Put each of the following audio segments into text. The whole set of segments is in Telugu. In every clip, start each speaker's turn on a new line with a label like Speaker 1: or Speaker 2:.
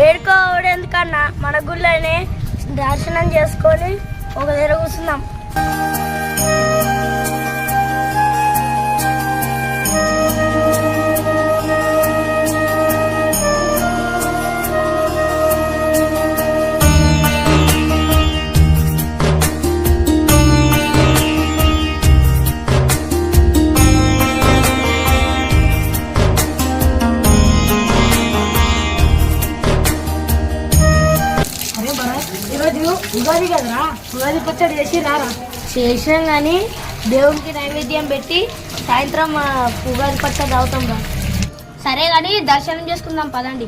Speaker 1: ఏడుకోవడెందుకన్నా మన గుళ్ళనే దర్శనం చేసుకొని ఒక దగ్గర
Speaker 2: కూర్చున్నాం ఉగాది పచ్చడి చేసి రారా
Speaker 1: కానీ దేవునికి నైవేద్యం పెట్టి సాయంత్రం ఉగాది పచ్చడి తాగుతాం రా. సరే కానీ దర్శనం చేసుకుందాం పదండి.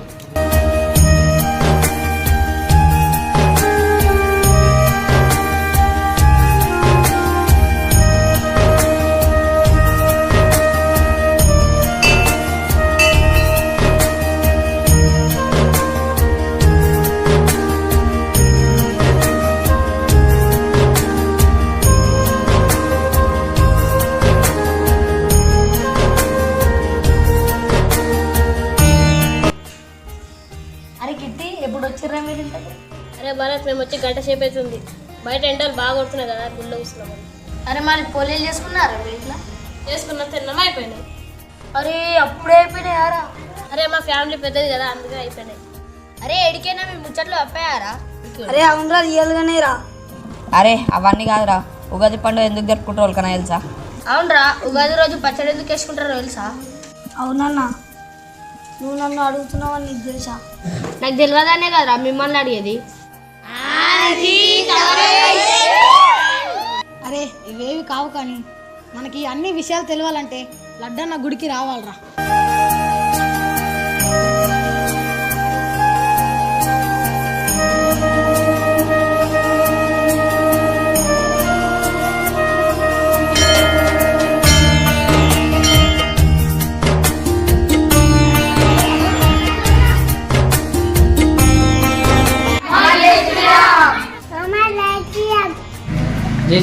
Speaker 3: భరత్ మేము వచ్చి గంట సేపు అవుతుంది. బయట ఎండలు బాగా కొడుతున్నాయి కదా గుళ్ళో కూర్చున్నాం
Speaker 2: అరే మరి పోలేలు చేసుకున్నారా మీ ఇంట్లో?
Speaker 3: చేసుకున్న తిన్నామా అయిపోయినాయి
Speaker 2: అరే అప్పుడే అయిపోయినాయారా
Speaker 3: అరే మా ఫ్యామిలీ పెద్దది కదా అందుకే అయిపోయినాయి.
Speaker 2: అరే ఎడికైనా మీ ముచ్చట్లు అప్పాయారా?
Speaker 1: అరే అవునరా రియల్గానే రా.
Speaker 4: అరే అవన్నీ కాదురా. ఉగాది పండుగ ఎందుకు జరుపుకుంటారు వాళ్ళకన్నా తెలుసా?
Speaker 3: అవునరా ఉగాది రోజు పచ్చడి ఎందుకు వేసుకుంటారో తెలుసా?
Speaker 1: అవునన్నా. నువ్వు నన్ను అడుగుతున్నావని నీకు తెలుసా?
Speaker 3: నాకు తెలియదనే కదరా మిమ్మల్ని అడిగేది.
Speaker 2: అరే ఇవేవి కావు కానీ మనకి అన్ని విషయాలు తెలియాలంటే లడ్డన్న గుడికి రావాలరా.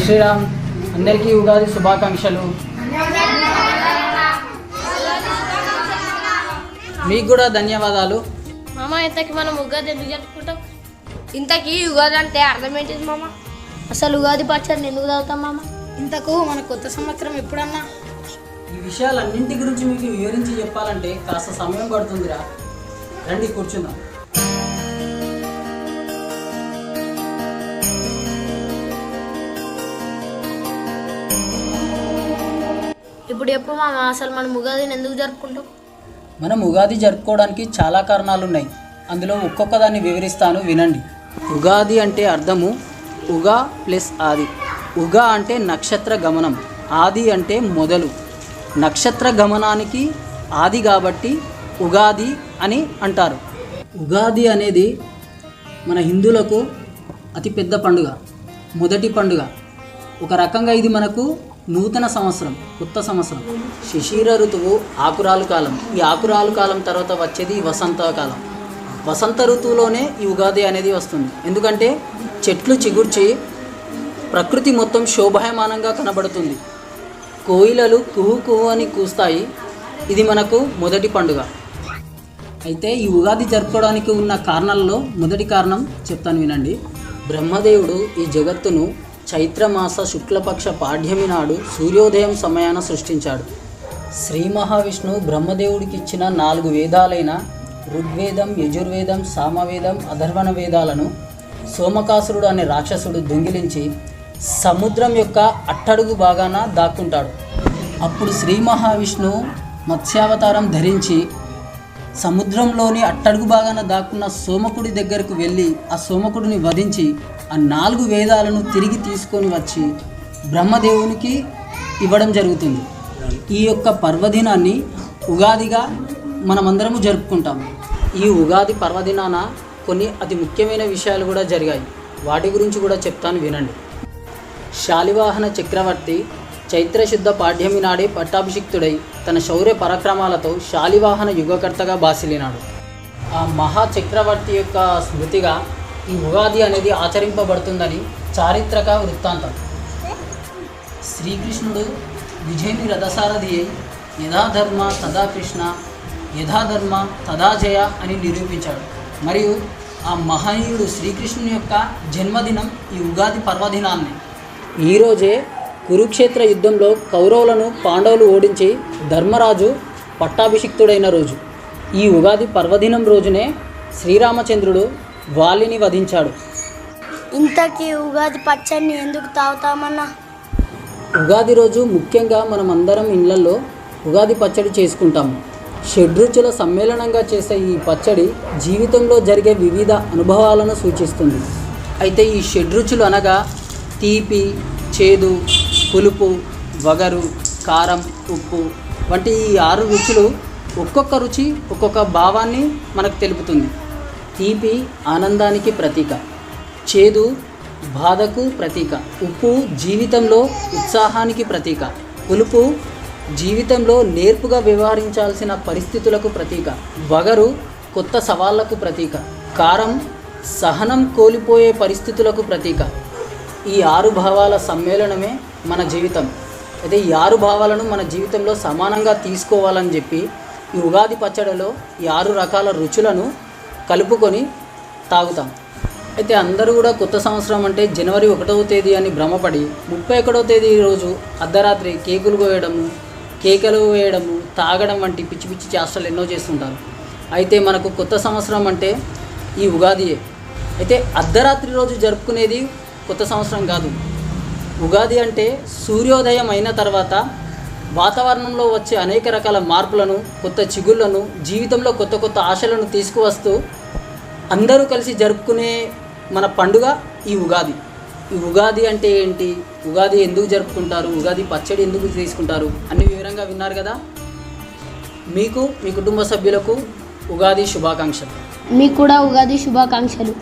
Speaker 5: శ్రీరామ్ అందరికీ ఉగాది శుభాకాంక్షలు. మీకు కూడా ధన్యవాదాలు.
Speaker 3: మామ ఇంతకి మనం ఉగాది ఎందుకు జరుపుకుంటాం?
Speaker 1: ఇంతకీ ఉగాది అంటే అర్థం ఏంటిది మామ? అసలు ఉగాది పచ్చడిని ఎందుకు తాగుతాం మామ?
Speaker 2: ఇంతకు మన కొత్త సంవత్సరం ఎప్పుడన్నా?
Speaker 5: ఈ విషయాలన్నింటి గురించి మీకు వివరించి చెప్పాలంటే కాస్త సమయం పడుతుందిరా. రండి కూర్చుందాం.
Speaker 3: ఇప్పుడు చెప్పు మామ అసలు మనం ఉగాదిని ఎందుకు జరుపుకుంటాం?
Speaker 5: మనం ఉగాది జరుపుకోవడానికి చాలా కారణాలు ఉన్నాయి అందులో ఒక్కొక్క దాన్ని వివరిస్తాను వినండి. ఉగాది అంటే అర్థము ఉగా ప్లస్ ఆది. ఉగా అంటే నక్షత్ర గమనం ఆది అంటే మొదలు. నక్షత్ర గమనానికి ఆది కాబట్టి ఉగాది అని అంటారు. ఉగాది అనేది మన హిందువులకు అతిపెద్ద పండుగ మొదటి పండుగ. ఒక రకంగా ఇది మనకు నూతన సంవత్సరం కొత్త సంవత్సరం. శిశిర ఋతువు ఆకురాలు కాలం. ఈ ఆకురాలు కాలం తర్వాత వచ్చేది వసంత కాలం. వసంత ఋతువులోనే ఈ ఉగాది అనేది వస్తుంది. ఎందుకంటే చెట్లు చిగుర్చి ప్రకృతి మొత్తం శోభాయమానంగా కనబడుతుంది. కోయిలలు కుహు కుహు అని కూస్తాయి. ఇది మనకు మొదటి పండుగ. అయితే ఈ ఉగాది జరుపుకోవడానికి ఉన్న కారణాలలో మొదటి కారణం చెప్తాను వినండి. బ్రహ్మదేవుడు ఈ జగత్తును చైత్రమాస శుక్లపక్ష పాడ్యమి నాడు సూర్యోదయం సమయాన సృష్టించాడు. శ్రీ మహావిష్ణువు బ్రహ్మదేవుడికి ఇచ్చిన నాలుగు వేదాలైన ఋగ్వేదం యజుర్వేదం సామవేదం అధర్వణ వేదాలను సోమకాసురుడు అనే రాక్షసుడు దొంగిలించి సముద్రం యొక్క అట్టడుగు భాగాన దాక్కుంటాడు. అప్పుడు శ్రీ మహావిష్ణువు మత్స్యావతారం ధరించి సముద్రంలోని అట్టడుగు భాగాన దాక్కున్న సోమకుడి దగ్గరకు వెళ్ళి ఆ సోమకుడిని వధించి ఆ నాలుగు వేదాలను తిరిగి తీసుకొని వచ్చి బ్రహ్మదేవునికి ఇవ్వడం జరుగుతుంది. ఈ యొక్క పర్వదినాన్ని ఉగాదిగా మనమందరము జరుపుకుంటాం. ఈ ఉగాది పర్వదినాన కొన్ని అతి ముఖ్యమైన విషయాలు కూడా జరిగాయి. వాటి గురించి కూడా చెప్తాను వినండి. శాలివాహన చక్రవర్తి చైత్రశుద్ధ పాఠ్యమి నాడే పట్టాభిషిక్తుడై తన శౌర్య పరాక్రమాలతో శాలివాహన యుగకర్తగా బాసిలినాడు. ఆ మహా చక్రవర్తి యొక్క స్మృతిగా ఈ ఉగాది అనేది ఆచరింపబడుతుందని చారిత్రక వృత్తాంతం. శ్రీకృష్ణుడు విజయని రథసారథి అయి యథాధర్మ తదా కృష్ణ యథాధర్మ తదా జయ అని నిరూపించాడు. మరియు ఆ మహనీయుడు శ్రీకృష్ణుని యొక్క జన్మదినం ఈ ఉగాది పర్వదినాన్ని. ఈరోజే కురుక్షేత్ర యుద్ధంలో కౌరవులను పాండవులు ఓడించి ధర్మరాజు పట్టాభిషిక్తుడైన రోజు. ఈ ఉగాది పర్వదినం రోజునే శ్రీరామచంద్రుడు వాలిని వధించాడు.
Speaker 1: ఇంతకీ ఉగాది పచ్చడిని ఎందుకు తాగుతామన్నా?
Speaker 5: ఉగాది రోజు ముఖ్యంగా మనం అందరం ఇళ్ళలో ఉగాది పచ్చడి చేసుకుంటాము షడ్రుచుల సమ్మేళనంగా చేసే ఈ పచ్చడి జీవితంలో జరిగే వివిధ అనుభవాలను సూచిస్తుంది. అయితే ఈ షడ్రుచులు అనగా తీపి చేదు పులుపు వగరు కారం ఉప్పు వంటి ఈ ఆరు రుచులు ఒక్కొక్క రుచి ఒక్కొక్క భావాన్ని మనకు తెలుపుతుంది. తీపి ఆనందానికి ప్రతీక చేదు బాధకు ప్రతీక ఉప్పు జీవితంలో ఉత్సాహానికి ప్రతీక పులుపు జీవితంలో నేర్పుగా వ్యవహరించాల్సిన పరిస్థితులకు ప్రతీక వగరు కొత్త సవాళ్ళకు ప్రతీక కారం సహనం కోల్పోయే పరిస్థితులకు ప్రతీక. ఈ ఆరు భావాల సమ్మేళనమే మన జీవితం. అయితే ఈ ఆరు భావాలను మన జీవితంలో సమానంగా తీసుకోవాలని చెప్పి ఈ ఉగాది పచ్చడిలో ఈ ఆరు రకాల రుచులను కలుపుకొని తాగుతాం. అయితే అందరూ కూడా కొత్త సంవత్సరం అంటే జనవరి ఒకటవ తేదీ అని భ్రమపడి ముప్పై ఒకటవ తేదీ రోజు అర్ధరాత్రి కేకులు కోయడము కేకలు వేయడము తాగడం వంటి పిచ్చి పిచ్చి చేష్టలు ఎన్నో చేస్తుంటారు. అయితే మనకు కొత్త సంవత్సరం అంటే ఈ ఉగాదియే. అయితే అర్ధరాత్రి రోజు జరుపుకునేది కొత్త సంవత్సరం కాదు. ఉగాది అంటే సూర్యోదయం అయిన తర్వాత వాతావరణంలో వచ్చే అనేక రకాల మార్పులను కొత్త చిగుళ్ళను జీవితంలో కొత్త కొత్త ఆశలను తీసుకువస్తూ అందరూ కలిసి జరుపుకునే మన పండుగ ఈ ఉగాది. ఈ ఉగాది అంటే ఏంటి? ఉగాది ఎందుకు జరుపుకుంటారు? ఉగాది పచ్చడి ఎందుకు తీసుకుంటారు? అన్ని వివరంగా విన్నారు కదా? మీకు మీ కుటుంబ సభ్యులకు ఉగాది శుభాకాంక్షలు.
Speaker 1: మీకు కూడా ఉగాది శుభాకాంక్షలు.